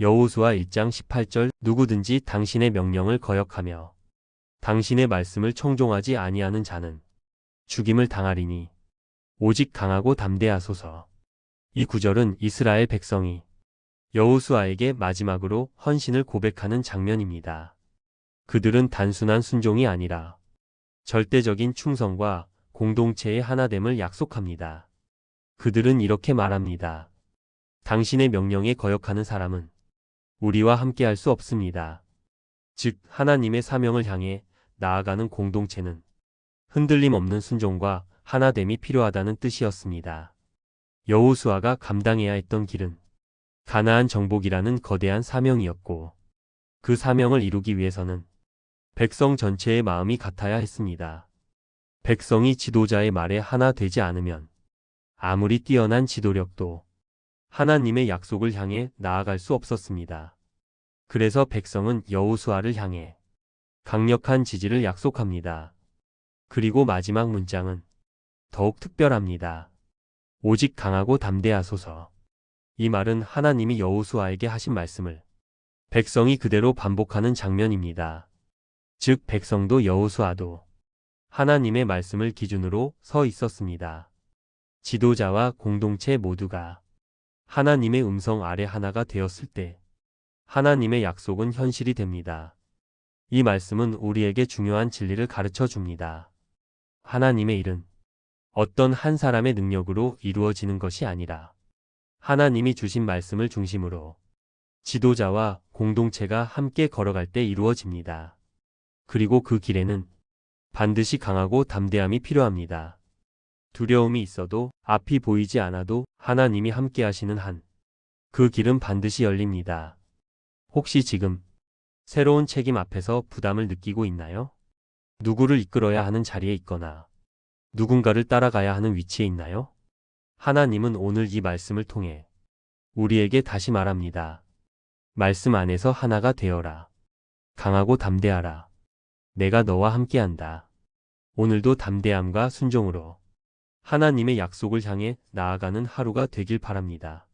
여호수아 1장 18절 누구든지 당신의 명령을 거역하며 당신의 말씀을 청종하지 아니하는 자는 죽임을 당하리니 오직 강하고 담대하소서. 이 구절은 이스라엘 백성이 여호수아에게 마지막으로 헌신을 고백하는 장면입니다. 그들은 단순한 순종이 아니라 절대적인 충성과 공동체의 하나됨을 약속합니다. 그들은 이렇게 말합니다. 당신의 명령에 거역하는 사람은 우리와 함께할 수 없습니다. 즉, 하나님의 사명을 향해 나아가는 공동체는 흔들림 없는 순종과 하나됨이 필요하다는 뜻이었습니다. 여호수아가 감당해야 했던 길은 가나안 정복이라는 거대한 사명이었고 그 사명을 이루기 위해서는 백성 전체의 마음이 같아야 했습니다. 백성이 지도자의 말에 하나 되지 않으면 아무리 뛰어난 지도력도 하나님의 약속을 향해 나아갈 수 없었습니다. 그래서 백성은 여호수아를 향해 강력한 지지를 약속합니다. 그리고 마지막 문장은 더욱 특별합니다. 오직 강하고 담대하소서. 이 말은 하나님이 여호수아에게 하신 말씀을 백성이 그대로 반복하는 장면입니다. 즉 백성도 여호수아도 하나님의 말씀을 기준으로 서 있었습니다. 지도자와 공동체 모두가 하나님의 음성 아래 하나가 되었을 때 하나님의 약속은 현실이 됩니다. 이 말씀은 우리에게 중요한 진리를 가르쳐 줍니다. 하나님의 일은 어떤 한 사람의 능력으로 이루어지는 것이 아니라 하나님이 주신 말씀을 중심으로 지도자와 공동체가 함께 걸어갈 때 이루어집니다. 그리고 그 길에는 반드시 강하고 담대함이 필요합니다. 두려움이 있어도 앞이 보이지 않아도 하나님이 함께 하시는 한 그 길은 반드시 열립니다. 혹시 지금 새로운 책임 앞에서 부담을 느끼고 있나요? 누구를 이끌어야 하는 자리에 있거나 누군가를 따라가야 하는 위치에 있나요? 하나님은 오늘 이 말씀을 통해 우리에게 다시 말합니다. 말씀 안에서 하나가 되어라. 강하고 담대하라. 내가 너와 함께한다. 오늘도 담대함과 순종으로 하나님의 약속을 향해 나아가는 하루가 되길 바랍니다.